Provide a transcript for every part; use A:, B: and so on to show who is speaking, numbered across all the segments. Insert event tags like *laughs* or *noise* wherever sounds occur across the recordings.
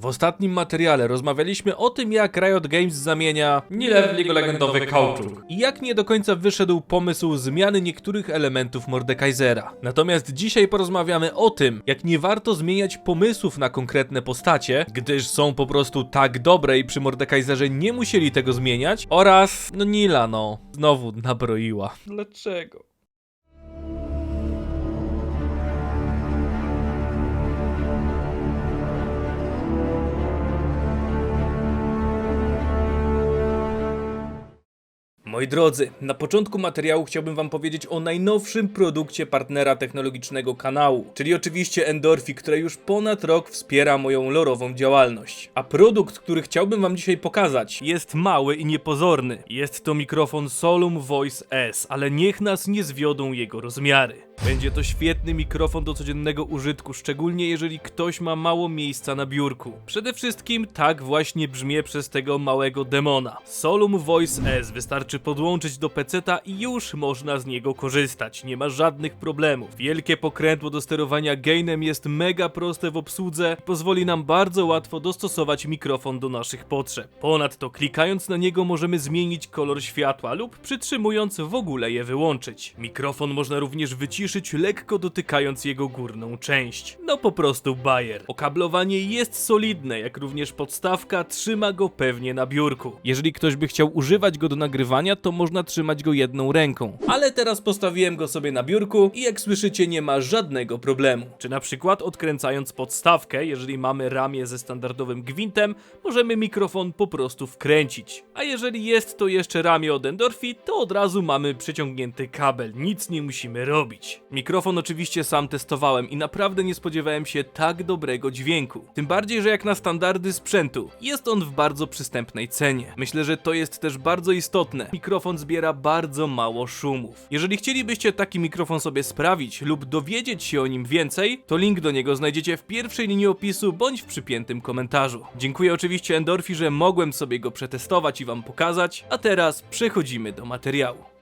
A: W ostatnim materiale rozmawialiśmy o tym, jak Riot Games zamienia Nile w jego legendowy kauczuk i jak nie do końca wyszedł pomysł zmiany niektórych elementów Mordekaisera. Natomiast dzisiaj porozmawiamy o tym, jak nie warto zmieniać pomysłów na konkretne postacie, gdyż są po prostu tak dobre i przy Mordekaiserze nie musieli tego zmieniać oraz, no Nila no, znowu nabroiła. Dlaczego? Moi drodzy, na początku materiału chciałbym wam powiedzieć o najnowszym produkcie partnera technologicznego kanału, czyli oczywiście Endorfi, która już ponad rok wspiera moją lorową działalność. A produkt, który chciałbym wam dzisiaj pokazać, jest mały i niepozorny. Jest to mikrofon Solum Voice S, ale niech nas nie zwiodą jego rozmiary. Będzie to świetny mikrofon do codziennego użytku, szczególnie jeżeli ktoś ma mało miejsca na biurku. Przede wszystkim tak właśnie brzmię przez tego małego demona. Solum Voice S wystarczy podłączyć do peceta i już można z niego korzystać. Nie ma żadnych problemów. Wielkie pokrętło do sterowania gainem jest mega proste w obsłudze pozwoli nam bardzo łatwo dostosować mikrofon do naszych potrzeb. Ponadto klikając na niego możemy zmienić kolor światła lub przytrzymując w ogóle je wyłączyć. Mikrofon można również wyciszyć lekko dotykając jego górną część. No po prostu bajer. Okablowanie jest solidne, jak również podstawka trzyma go pewnie na biurku. Jeżeli ktoś by chciał używać go do nagrywania, to można trzymać go jedną ręką. Ale teraz postawiłem go sobie na biurku i jak słyszycie nie ma żadnego problemu. Czy na przykład odkręcając podstawkę, jeżeli mamy ramię ze standardowym gwintem, możemy mikrofon po prostu wkręcić. A jeżeli jest to jeszcze ramię od Endorfi, to od razu mamy przeciągnięty kabel, nic nie musimy robić. Mikrofon oczywiście sam testowałem i naprawdę nie spodziewałem się tak dobrego dźwięku. Tym bardziej, że jak na standardy sprzętu, jest on w bardzo przystępnej cenie. Myślę, że to jest też bardzo istotne. Mikrofon zbiera bardzo mało szumów. Jeżeli chcielibyście taki mikrofon sobie sprawić lub dowiedzieć się o nim więcej, to link do niego znajdziecie w pierwszej linii opisu bądź w przypiętym komentarzu. Dziękuję oczywiście Endorfi, że mogłem sobie go przetestować i wam pokazać, a teraz przechodzimy do materiału.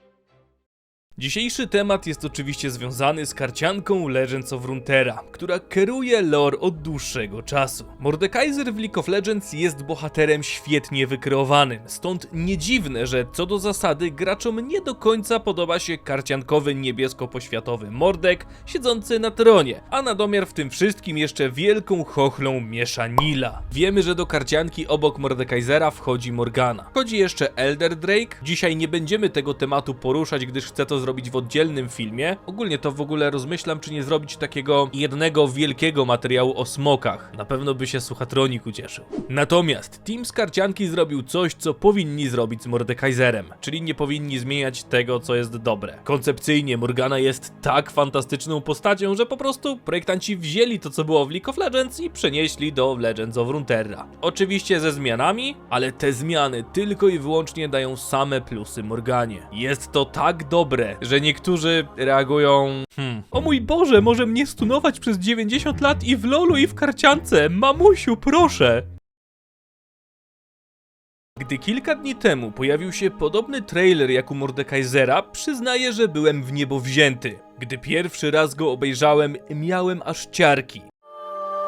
A: Dzisiejszy temat jest oczywiście związany z karcianką Legends of Runeterra, która kieruje lore od dłuższego czasu. Mordekaiser w League of Legends jest bohaterem świetnie wykreowanym, stąd nie dziwne, że co do zasady graczom nie do końca podoba się karciankowy niebiesko-poświatowy Mordek siedzący na tronie, a na domiar w tym wszystkim jeszcze wielką chochlą miesza Nila. Wiemy, że do karcianki obok Mordekaisera wchodzi Morgana. Chodzi jeszcze Elder Drake. Dzisiaj nie będziemy tego tematu poruszać, gdyż chcę to w oddzielnym filmie. Ogólnie to w ogóle rozmyślam, czy nie zrobić takiego jednego wielkiego materiału o smokach. Na pewno by się Suchatronik ucieszył. Natomiast Team z karcianki zrobił coś, co powinni zrobić z Mordekaiserem, czyli nie powinni zmieniać tego, co jest dobre. Koncepcyjnie Morgana jest tak fantastyczną postacią, że po prostu projektanci wzięli to, co było w League of Legends i przenieśli do Legends of Runeterra. Oczywiście ze zmianami, ale te zmiany tylko i wyłącznie dają same plusy Morganie. Jest to tak dobre, że niektórzy reagują. Hmm. O mój Boże, może mnie stunować przez 90 lat i w lolu i w karciance. Mamusiu, proszę. Gdy kilka dni temu pojawił się podobny trailer jak u Mordekaisera, przyznaję, że byłem w niebo wzięty. Gdy pierwszy raz go obejrzałem, miałem aż ciarki.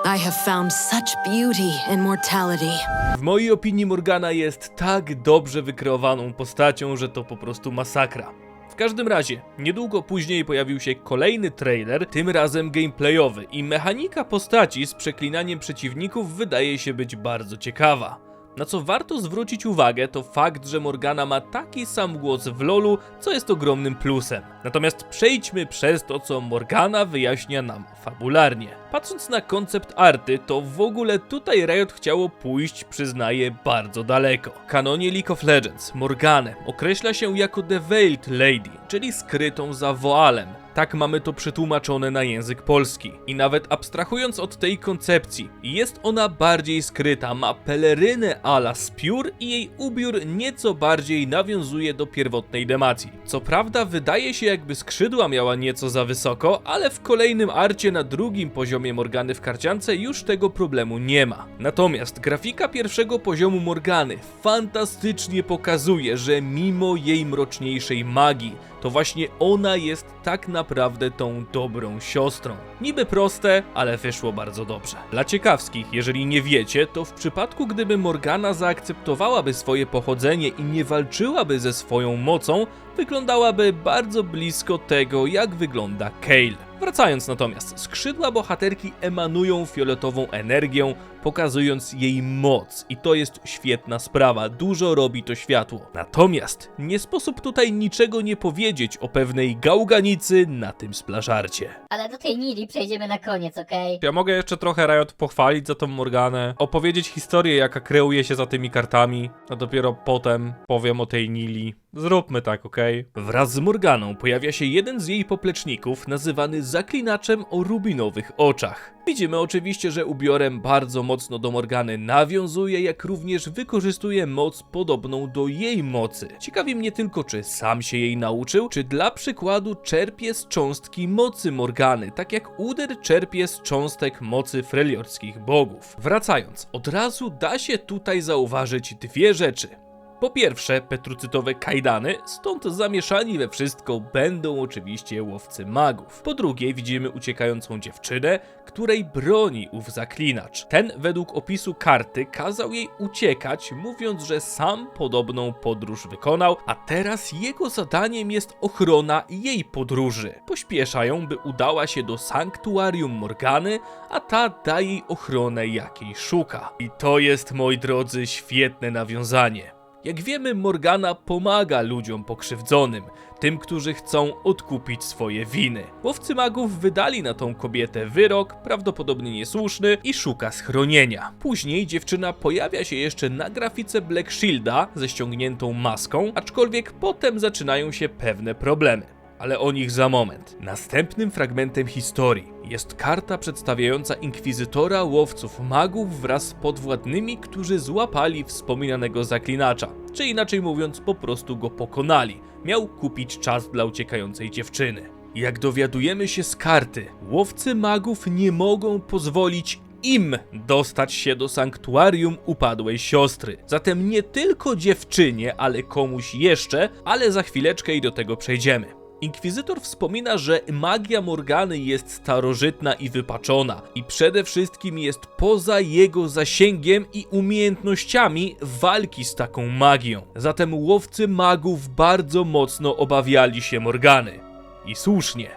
B: I have found such beauty in mortality.
A: W mojej opinii Morgana jest tak dobrze wykreowaną postacią, że to po prostu masakra. Każdym razie, niedługo później pojawił się kolejny trailer, tym razem gameplayowy i mechanika postaci z przeklinaniem przeciwników wydaje się być bardzo ciekawa. Na co warto zwrócić uwagę, to fakt, że Morgana ma taki sam głos w LoLu, co jest ogromnym plusem. Natomiast przejdźmy przez to, co Morgana wyjaśnia nam fabularnie. Patrząc na koncept arty, to w ogóle tutaj Riot chciało pójść, przyznaję, bardzo daleko. W kanonie League of Legends Morganę określa się jako The Veiled Lady, czyli skrytą za woalem. Tak mamy to przetłumaczone na język polski. I nawet abstrahując od tej koncepcji, jest ona bardziej skryta, ma pelerynę ala spiór i jej ubiór nieco bardziej nawiązuje do pierwotnej demacji. Co prawda wydaje się jakby skrzydła miała nieco za wysoko, ale w kolejnym arcie na drugim poziomie Morgany w karciance już tego problemu nie ma. Natomiast grafika pierwszego poziomu Morgany fantastycznie pokazuje, że mimo jej mroczniejszej magii, to właśnie ona jest tak naprawdę tą dobrą siostrą. Niby proste, ale wyszło bardzo dobrze. Dla ciekawskich, jeżeli nie wiecie, to w przypadku gdyby Morgana zaakceptowałaby swoje pochodzenie i nie walczyłaby ze swoją mocą, wyglądałaby bardzo blisko tego, jak wygląda Kale. Wracając natomiast, skrzydła bohaterki emanują fioletową energią, pokazując jej moc i to jest świetna sprawa, dużo robi to światło. Natomiast nie sposób tutaj niczego nie powiedzieć o pewnej gałganicy na tym splaszarcie.
C: Ale do tej Nili przejdziemy na koniec, okej?
A: Ja mogę jeszcze trochę Riot pochwalić za tą Morganę, opowiedzieć historię jaka kreuje się za tymi kartami, a dopiero potem powiem o tej Nili. Zróbmy tak, okej? Wraz z Morganą pojawia się jeden z jej popleczników nazywany zaklinaczem o rubinowych oczach. Widzimy oczywiście, że ubiorem bardzo mocno do Morgany nawiązuje, jak również wykorzystuje moc podobną do jej mocy. Ciekawi mnie tylko, czy sam się jej nauczył, czy dla przykładu czerpie z cząstki mocy Morgany, tak jak Uder czerpie z cząstek mocy freliorskich bogów. Wracając, od razu da się tutaj zauważyć dwie rzeczy. Po pierwsze, petrucytowe kajdany, stąd zamieszani we wszystko będą oczywiście łowcy magów. Po drugie, widzimy uciekającą dziewczynę, której broni ów zaklinacz. Ten, według opisu karty, kazał jej uciekać, mówiąc, że sam podobną podróż wykonał, a teraz jego zadaniem jest ochrona jej podróży. Pośpiesza ją, by udała się do sanktuarium Morgany, a ta da jej ochronę, jakiej szuka. I to jest, moi drodzy, świetne nawiązanie. Jak wiemy, Morgana pomaga ludziom pokrzywdzonym, tym, którzy chcą odkupić swoje winy. Łowcy magów wydali na tą kobietę wyrok, prawdopodobnie niesłuszny, i szuka schronienia. Później dziewczyna pojawia się jeszcze na grafice Black Shielda ze ściągniętą maską, aczkolwiek potem zaczynają się pewne problemy ale o nich za moment. Następnym fragmentem historii jest karta przedstawiająca inkwizytora łowców magów wraz z podwładnymi, którzy złapali wspominanego zaklinacza, czy inaczej mówiąc, po prostu go pokonali. Miał kupić czas dla uciekającej dziewczyny. Jak dowiadujemy się z karty, łowcy magów nie mogą pozwolić im dostać się do sanktuarium upadłej siostry. Zatem nie tylko dziewczynie, ale komuś jeszcze, ale za chwileczkę i do tego przejdziemy. Inkwizytor wspomina, że magia Morgany jest starożytna i wypaczona i przede wszystkim jest poza jego zasięgiem i umiejętnościami walki z taką magią. Zatem łowcy magów bardzo mocno obawiali się Morgany. I słusznie.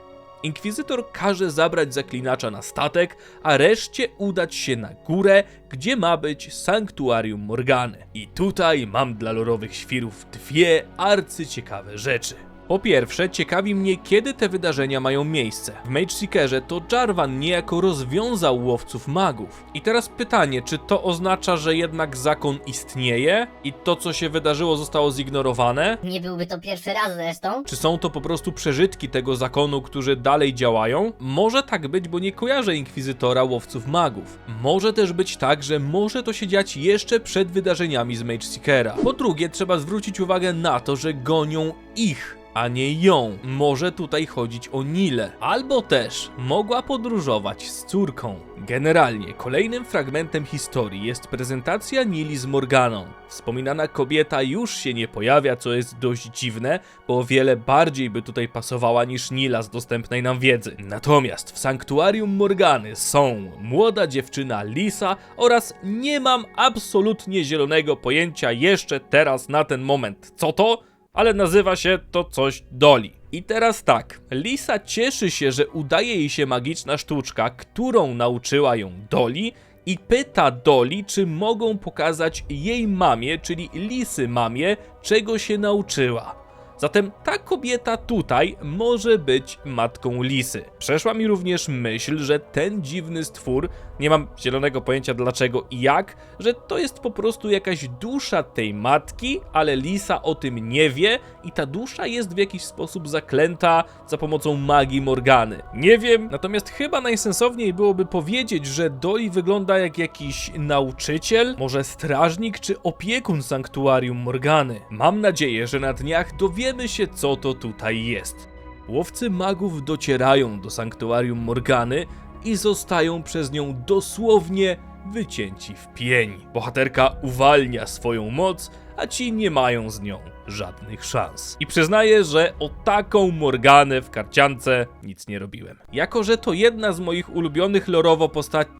A: Inkwizytor każe zabrać zaklinacza na statek, a reszcie udać się na górę, gdzie ma być sanktuarium Morgany. I tutaj mam dla lorowych świrów dwie arcyciekawe rzeczy. Po pierwsze, ciekawi mnie, kiedy te wydarzenia mają miejsce. W Mage Seekerze to Jarvan niejako rozwiązał łowców magów. I teraz pytanie, czy to oznacza, że jednak zakon istnieje i to, co się wydarzyło, zostało zignorowane?
C: Nie byłby to pierwszy raz zresztą.
A: Czy są to po prostu przeżytki tego zakonu, którzy dalej działają? Może tak być, bo nie kojarzę inkwizytora łowców magów. Może też być tak, że może to się dziać jeszcze przed wydarzeniami z Mage Seekera. Po drugie, trzeba zwrócić uwagę na to, że gonią ich a nie ją. Może tutaj chodzić o Nilę. Albo też mogła podróżować z córką. Generalnie, kolejnym fragmentem historii jest prezentacja Nili z Morganą. Wspominana kobieta już się nie pojawia, co jest dość dziwne, bo o wiele bardziej by tutaj pasowała niż Nila z dostępnej nam wiedzy. Natomiast w sanktuarium Morgany są młoda dziewczyna Lisa oraz nie mam absolutnie zielonego pojęcia jeszcze teraz na ten moment. Co to? Ale nazywa się to coś Doli. I teraz tak, Lisa cieszy się, że udaje jej się magiczna sztuczka, którą nauczyła ją Doli i pyta Doli, czy mogą pokazać jej mamie, czyli Lisy mamie, czego się nauczyła. Zatem ta kobieta tutaj może być matką Lisy. Przeszła mi również myśl, że ten dziwny stwór, nie mam zielonego pojęcia dlaczego i jak, że to jest po prostu jakaś dusza tej matki, ale Lisa o tym nie wie i ta dusza jest w jakiś sposób zaklęta za pomocą magii Morgany. Nie wiem, natomiast chyba najsensowniej byłoby powiedzieć, że Dolly wygląda jak jakiś nauczyciel, może strażnik czy opiekun sanktuarium Morgany. Mam nadzieję, że na dniach dowiemy się, co to tutaj jest. Łowcy magów docierają do sanktuarium Morgany i zostają przez nią dosłownie wycięci w pień. Bohaterka uwalnia swoją moc, a ci nie mają z nią żadnych szans. I przyznaję, że o taką Morganę w karciance nic nie robiłem. Jako, że to jedna z moich ulubionych lorowo postaci...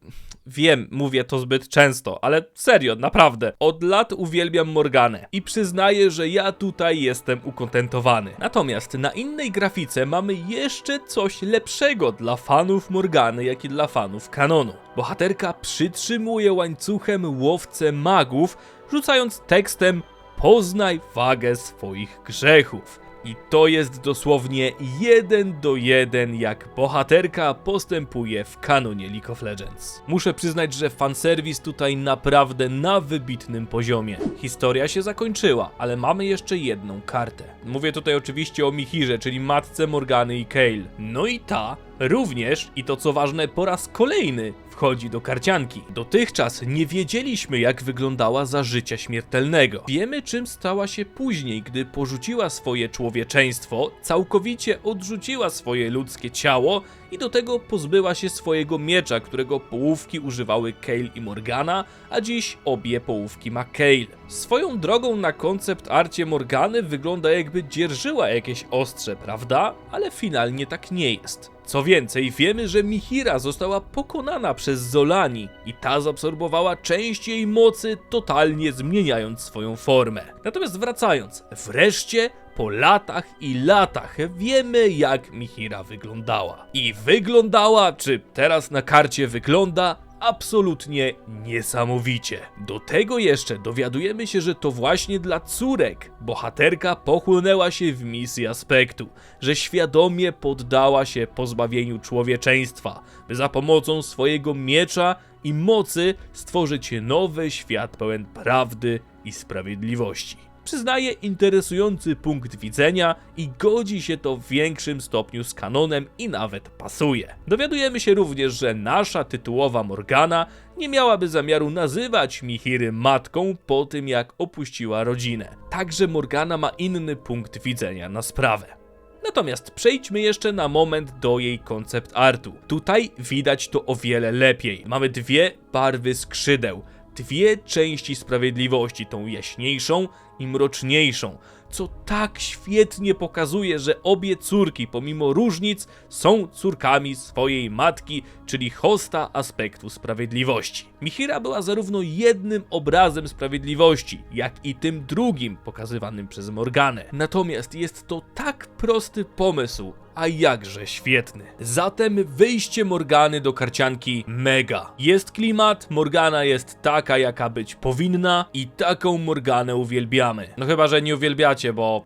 A: Wiem, mówię to zbyt często, ale serio, naprawdę. Od lat uwielbiam Morganę i przyznaję, że ja tutaj jestem ukontentowany. Natomiast na innej grafice mamy jeszcze coś lepszego dla fanów Morgany, jak i dla fanów kanonu. Bohaterka przytrzymuje łańcuchem łowcę magów, rzucając tekstem Poznaj wagę swoich grzechów. I to jest dosłownie jeden do jeden, jak bohaterka postępuje w kanonie League of Legends. Muszę przyznać, że fanserwis tutaj naprawdę na wybitnym poziomie. Historia się zakończyła, ale mamy jeszcze jedną kartę. Mówię tutaj oczywiście o Mihirze, czyli matce Morgany i Kale. No i ta również, i to co ważne, po raz kolejny wchodzi do karcianki. Dotychczas nie wiedzieliśmy, jak wyglądała za życia śmiertelnego. Wiemy, czym stała się później, gdy porzuciła swoje człowieczeństwo, całkowicie odrzuciła swoje ludzkie ciało i do tego pozbyła się swojego miecza, którego połówki używały Kale i Morgana, a dziś obie połówki ma Kale. Swoją drogą na koncept arcie Morgany wygląda jakby dzierżyła jakieś ostrze, prawda? Ale finalnie tak nie jest. Co więcej, wiemy, że Mihira została pokonana przez Zolani i ta zabsorbowała część jej mocy, totalnie zmieniając swoją formę. Natomiast wracając, wreszcie po latach i latach wiemy, jak Mihira wyglądała. I wyglądała, czy teraz na karcie wygląda, absolutnie niesamowicie. Do tego jeszcze dowiadujemy się, że to właśnie dla córek bohaterka pochłonęła się w misji aspektu, że świadomie poddała się pozbawieniu człowieczeństwa, by za pomocą swojego miecza i mocy stworzyć nowy świat pełen prawdy i sprawiedliwości. Przyznaje interesujący punkt widzenia i godzi się to w większym stopniu z kanonem i nawet pasuje. Dowiadujemy się również, że nasza tytułowa Morgana nie miałaby zamiaru nazywać Mihiry matką po tym jak opuściła rodzinę. Także Morgana ma inny punkt widzenia na sprawę. Natomiast przejdźmy jeszcze na moment do jej koncept artu. Tutaj widać to o wiele lepiej. Mamy dwie barwy skrzydeł, dwie części sprawiedliwości, tą jaśniejszą i mroczniejszą, co tak świetnie pokazuje, że obie córki, pomimo różnic, są córkami swojej matki, czyli hosta aspektu sprawiedliwości. Mihira była zarówno jednym obrazem sprawiedliwości, jak i tym drugim pokazywanym przez Morganę. Natomiast jest to tak prosty pomysł, a jakże świetny. Zatem wyjście Morgany do karcianki mega. Jest klimat, Morgana jest taka, jaka być powinna i taką Morganę uwielbiamy. No chyba, że nie uwielbiacie, bo...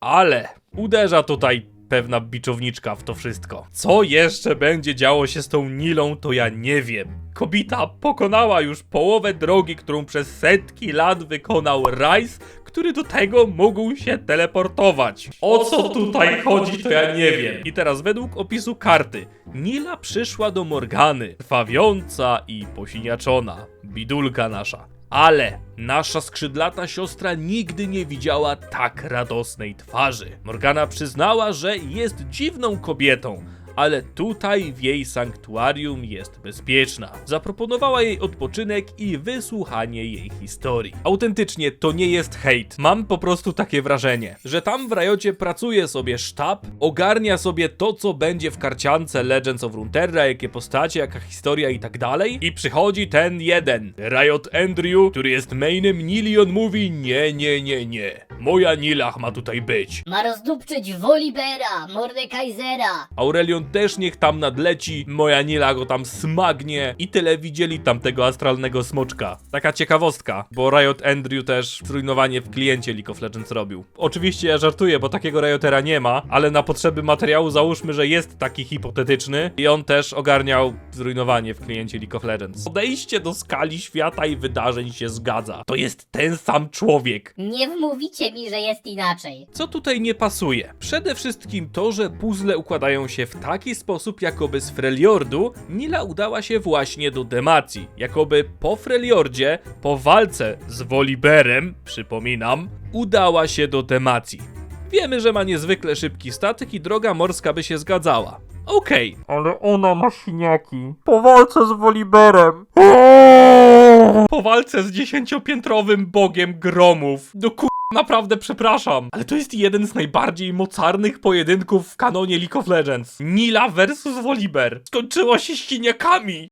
A: Ale uderza tutaj pewna biczowniczka w to wszystko. Co jeszcze będzie działo się z tą Nilą, to ja nie wiem. Kobita pokonała już połowę drogi, którą przez setki lat wykonał Rice, który do tego mógł się teleportować. O co tutaj chodzi, to ja nie wiem. I teraz według opisu karty, Nila przyszła do Morgany, krwawiąca i posiniaczona. Bidulka nasza. Ale nasza skrzydlata siostra nigdy nie widziała tak radosnej twarzy. Morgana przyznała, że jest dziwną kobietą, ale tutaj w jej sanktuarium jest bezpieczna. Zaproponowała jej odpoczynek i wysłuchanie jej historii. Autentycznie to nie jest hejt. Mam po prostu takie wrażenie, że tam w Rajocie pracuje sobie sztab, ogarnia sobie to, co będzie w karciance Legends of Runeterra, jakie postacie, jaka historia i tak dalej. I przychodzi ten jeden, Riot Andrew, który jest mainem Nili, on mówi nie, nie, nie, nie. Moja Nilach ma tutaj być.
C: Ma rozdupczyć Wolibera, Mordekaisera.
A: Aurelion też niech tam nadleci, moja Nila go tam smagnie i tyle widzieli tamtego astralnego smoczka. Taka ciekawostka, bo Riot Andrew też zrujnowanie w kliencie League of Legends robił. Oczywiście ja żartuję, bo takiego Riotera nie ma, ale na potrzeby materiału załóżmy, że jest taki hipotetyczny i on też ogarniał zrujnowanie w kliencie League of Legends. Podejście do skali świata i wydarzeń się zgadza. To jest ten sam człowiek.
C: Nie wmówicie mi, że jest inaczej.
A: Co tutaj nie pasuje? Przede wszystkim to, że puzzle układają się w taki sposób, jakoby z Freljordu Nila udała się właśnie do Demacji. Jakoby po Freljordzie, po walce z Woliberem, przypominam, udała się do Demacji. Wiemy, że ma niezwykle szybki statek i droga morska by się zgadzała. Okej,
D: Ale ona ma siniaki. Po walce z Woliberem.
A: po walce z dziesięciopiętrowym bogiem gromów. No kur... Naprawdę przepraszam, ale to jest jeden z najbardziej mocarnych pojedynków w kanonie League of Legends. Nila versus Volibear. Skończyło się ściniakami.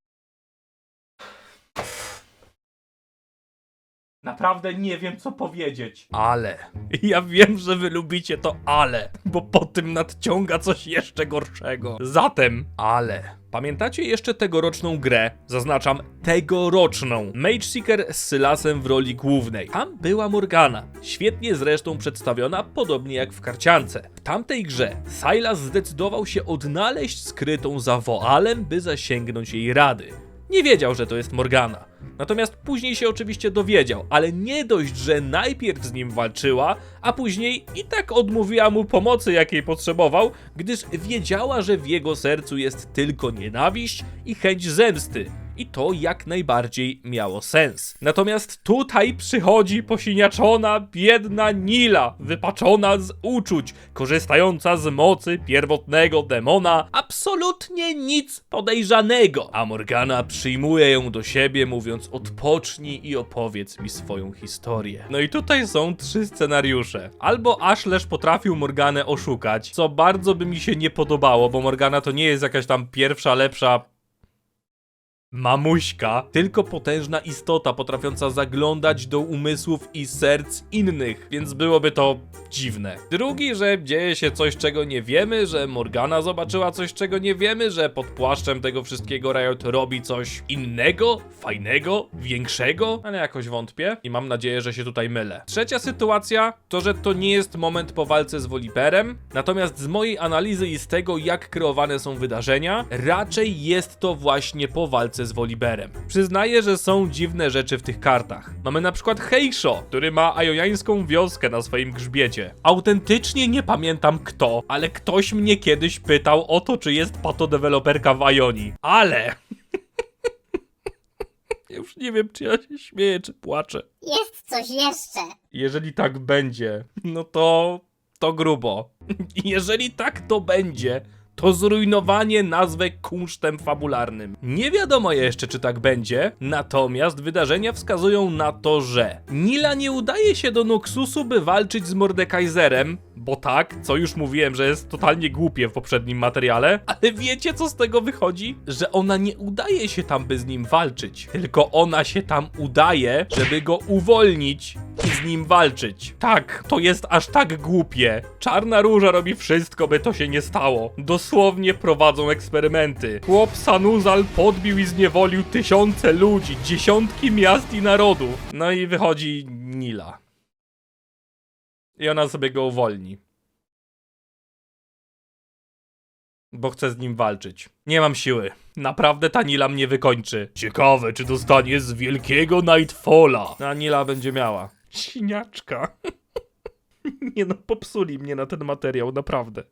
A: Naprawdę nie wiem, co powiedzieć. Ale. Ja wiem, że wy lubicie to ale, bo po tym nadciąga coś jeszcze gorszego. Zatem, ale. Pamiętacie jeszcze tegoroczną grę? Zaznaczam tegoroczną. Mage Seeker z Sylasem w roli głównej. Tam była Morgana. Świetnie zresztą przedstawiona, podobnie jak w karciance. W tamtej grze Sylas zdecydował się odnaleźć skrytą za Woalem, by zasięgnąć jej rady. Nie wiedział, że to jest Morgana. Natomiast później się oczywiście dowiedział, ale nie dość, że najpierw z nim walczyła, a później i tak odmówiła mu pomocy, jakiej potrzebował, gdyż wiedziała, że w jego sercu jest tylko nienawiść i chęć zemsty. I to jak najbardziej miało sens. Natomiast tutaj przychodzi posiniaczona, biedna Nila, wypaczona z uczuć, korzystająca z mocy pierwotnego demona, absolutnie nic podejrzanego. A Morgana przyjmuje ją do siebie, mówiąc odpocznij i opowiedz mi swoją historię. No i tutaj są trzy scenariusze. Albo Ashlesz potrafił Morganę oszukać, co bardzo by mi się nie podobało, bo Morgana to nie jest jakaś tam pierwsza, lepsza Mamuśka, tylko potężna istota potrafiąca zaglądać do umysłów i serc innych, więc byłoby to dziwne. Drugi, że dzieje się coś, czego nie wiemy, że Morgana zobaczyła coś, czego nie wiemy, że pod płaszczem tego wszystkiego Riot robi coś innego, fajnego, większego, ale jakoś wątpię i mam nadzieję, że się tutaj mylę. Trzecia sytuacja to, że to nie jest moment po walce z Voliperem, natomiast z mojej analizy i z tego, jak kreowane są wydarzenia, raczej jest to właśnie po walce z Voliberem. Przyznaję, że są dziwne rzeczy w tych kartach. Mamy na przykład Heisho, który ma ajojańską wioskę na swoim grzbiecie. Autentycznie nie pamiętam kto, ale ktoś mnie kiedyś pytał o to, czy jest patodeweloperka w Ajonii. Ale... *laughs* Już nie wiem, czy ja się śmieję, czy płaczę.
C: Jest coś jeszcze.
A: Jeżeli tak będzie, no to. to grubo. *laughs* Jeżeli tak to będzie, to zrujnowanie nazwy kunsztem fabularnym. Nie wiadomo jeszcze, czy tak będzie, natomiast wydarzenia wskazują na to, że Nila nie udaje się do Noxusu, by walczyć z Mordekaiserem, bo tak, co już mówiłem, że jest totalnie głupie w poprzednim materiale, ale wiecie co z tego wychodzi? Że ona nie udaje się tam, by z nim walczyć, tylko ona się tam udaje, żeby go uwolnić i z nim walczyć. Tak, to jest aż tak głupie. Czarna Róża robi wszystko, by to się nie stało. Dosłownie prowadzą eksperymenty. Chłop Sanuzal podbił i zniewolił tysiące ludzi, dziesiątki miast i narodów. No i wychodzi Nila. I ona sobie go uwolni. Bo chce z nim walczyć. Nie mam siły. Naprawdę ta Nila mnie wykończy. Ciekawe, czy dostanie z wielkiego Nightfalla. A Nila będzie miała. Siniaczka. *laughs* Nie no, popsuli mnie na ten materiał, naprawdę.